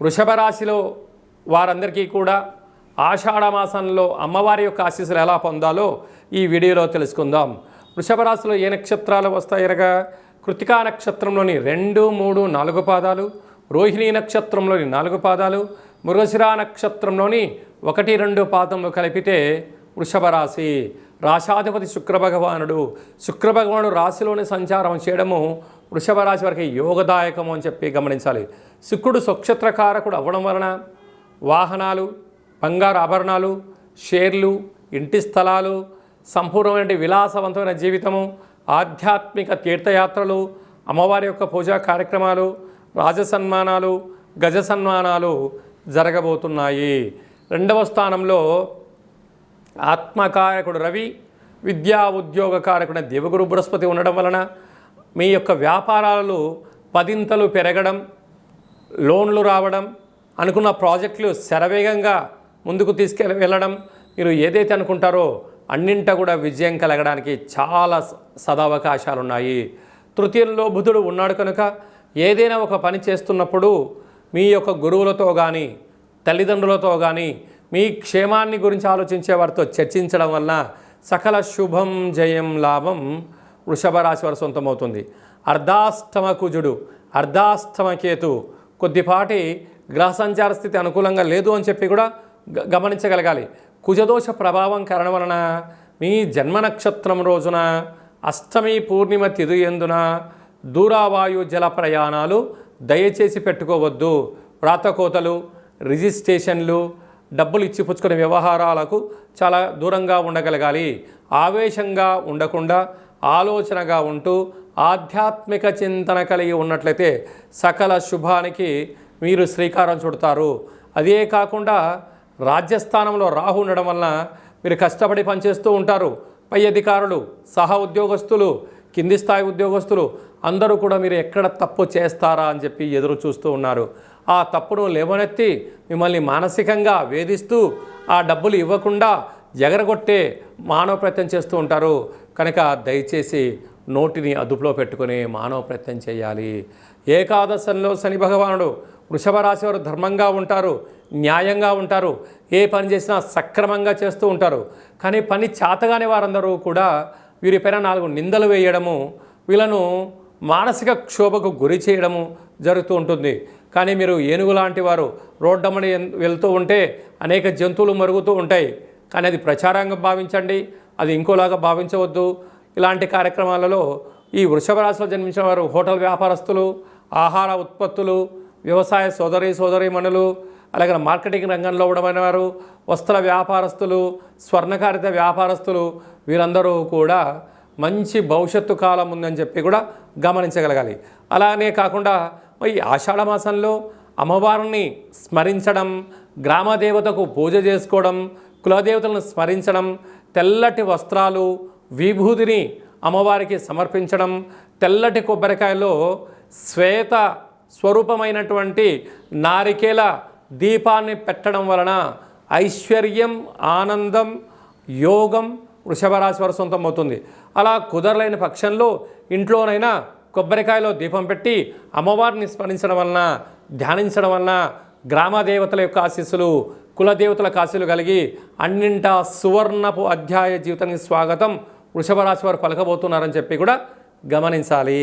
వృషభ రాశిలో వారందరికీ కూడా ఆషాఢ మాసంలో అమ్మవారి యొక్క ఆశీస్సులు ఎలా పొందాలో ఈ వీడియోలో తెలుసుకుందాం. వృషభ రాశిలో ఏ నక్షత్రాలు వస్తాయనగా కృతికా నక్షత్రంలోని రెండు మూడు నాలుగు పాదాలు రోహిణీ నక్షత్రంలోని నాలుగు పాదాలు మృగశిరా నక్షత్రంలోని ఒకటి రెండు పాదములు కలిపితే వృషభ రాశి రాశాధిపతి శుక్ర భగవానుడు రాశిలోని సంచారం చేయడము వృషభ రాశి వారికి యోగదాయకము అని చెప్పి గమనించాలి. శుక్రుడు స్వక్షత్రకారకుడు అవ్వడం వలన వాహనాలు బంగారు ఆభరణాలు షేర్లు ఇంటి స్థలాలు సంపూర్ణమైన విలాసవంతమైన జీవితము ఆధ్యాత్మిక తీర్థయాత్రలు అమ్మవారి యొక్క పూజా కార్యక్రమాలు రాజసన్మానాలు గజ సన్మానాలు జరగబోతున్నాయి. రెండవ స్థానంలో ఆత్మకారకుడు రవి విద్యా ఉద్యోగ కారకుడు దేవగురు బృహస్పతి ఉండడం వలన మీ యొక్క వ్యాపారాలు పదింతలు పెరగడం లోన్లు రావడం అనుకున్న ప్రాజెక్టులు శరవేగంగా ముందుకు తీసుకెళ్ళి వెళ్ళడం మీరు ఏదైతే అనుకుంటారో అన్నింట కూడా విజయం కలగడానికి చాలా సదావకాశాలు ఉన్నాయి తృతీయంలో బుధుడు ఉన్నాడు కనుక ఏదైనా ఒక పని చేస్తున్నప్పుడు మీ యొక్క గురువులతో కానీ తల్లిదండ్రులతో కానీ మీ క్షేమాన్ని గురించి ఆలోచించే వారితో చర్చించడం వలన సకల శుభం జయం లాభం వృషభ రాశి వారి సొంతమవుతుంది. అర్ధాష్టమ కుజుడు అర్ధాష్టమ కేతు కొద్దిపాటి గ్రహ సంచార స్థితి అనుకూలంగా లేదు అని చెప్పి కూడా గ- గమనించగలగాలి. కుజదోష ప్రభావం కారణం వలన మీ జన్మ నక్షత్రం రోజున అష్టమి పూర్ణిమ తిథి ఎందున దూరావాయు జల ప్రయాణాలు దయచేసి పెట్టుకోవద్దు. వ్రాతకోతలు రిజిస్ట్రేషన్లు డబ్బులు ఇచ్చి పుచ్చుకునే వ్యవహారాలకు చాలా దూరంగా ఉండగలగాలి. ఆవేశంగా ఉండకుండా ఆలోచనగా ఉంటూ ఆధ్యాత్మిక చింతన కలిగి ఉన్నట్లయితే సకల శుభానికి మీరు శ్రీకారం చుడతారు. అదే కాకుండా రాజ్యస్థానంలో రాహు ఉండడం వలన మీరు కష్టపడి పనిచేస్తూ ఉంటారు. పై అధికారులు సహా ఉద్యోగస్తులు కింది స్థాయి ఉద్యోగస్తులు అందరూ కూడా మీరు ఎక్కడ తప్పు చేస్తారా అని చెప్పి ఎదురు చూస్తూ ఉన్నారు. ఆ తప్పును లేవనెత్తి మిమ్మల్ని మానసికంగా వేధిస్తూ ఆ డబ్బులు ఇవ్వకుండా ఎగరగొట్టే మానవ ప్రయత్నం చేస్తూ ఉంటారు. కనుక దయచేసి నోటిని అదుపులో పెట్టుకుని మానవ ప్రయత్నం చేయాలి. ఏకాదశంలో శని భగవానుడు వృషభ రాశి వారు ధర్మంగా ఉంటారు న్యాయంగా ఉంటారు ఏ పని చేసినా సక్రమంగా చేస్తూ ఉంటారు. కానీ పని చేతగానే వారందరూ కూడా వీరిపైన నాలుగు నిందలు వేయడము వీళ్ళను మానసిక క్షోభకు గురి చేయడము జరుగుతూ ఉంటుంది. కానీ మీరు ఏనుగు లాంటి వారు రోడ్డమ్మని వెళ్తూ ఉంటే అనేక జంతువులు మరుగుతూ ఉంటాయి. కానీ అది ప్రచారంగా భావించండి. అది ఇంకోలాగా భావించవద్దు. ఇలాంటి కార్యక్రమాలలో ఈ వృషభ రాశిలో జన్మించిన వారు హోటల్ వ్యాపారస్తులు ఆహార ఉత్పత్తులు వ్యవసాయ సోదరి సోదరీమణులు అలాగే మార్కెటింగ్ రంగంలో ఉండమైన వారు వస్త్ర వ్యాపారస్తులు స్వర్ణకారిత వ్యాపారస్తులు వీరందరూ కూడా మంచి భవిష్యత్తు కాలం ఉందని చెప్పి కూడా గమనించగలగాలి. అలానే కాకుండా ఈ ఆషాఢ మాసంలో అమ్మవారిని స్మరించడం గ్రామదేవతకు పూజ చేసుకోవడం కులదేవతలను స్మరించడం తెల్లటి వస్త్రాలు విభూతిని అమ్మవారికి సమర్పించడం తెల్లటి కొబ్బరికాయలో శ్వేత స్వరూపమైనటువంటి నారికేల దీపాన్ని పెట్టడం వలన ఐశ్వర్యం ఆనందం యోగం వృషభరాశి వారు సొంతం అవుతుంది. అలా కుదరలేని పక్షంలో ఇంట్లోనైనా కొబ్బరికాయలో దీపం పెట్టి అమ్మవారిని స్మరించడం వలన ధ్యానించడం వలన గ్రామ దేవతల యొక్క ఆశీస్సులు కులదేవతల కాశీలు కలిగి అన్నింటా సువర్ణపు అధ్యాయ జీవితానికి స్వాగతం వృషభ రాశి వారు పలకబోతున్నారని చెప్పి కూడా గమనించాలి.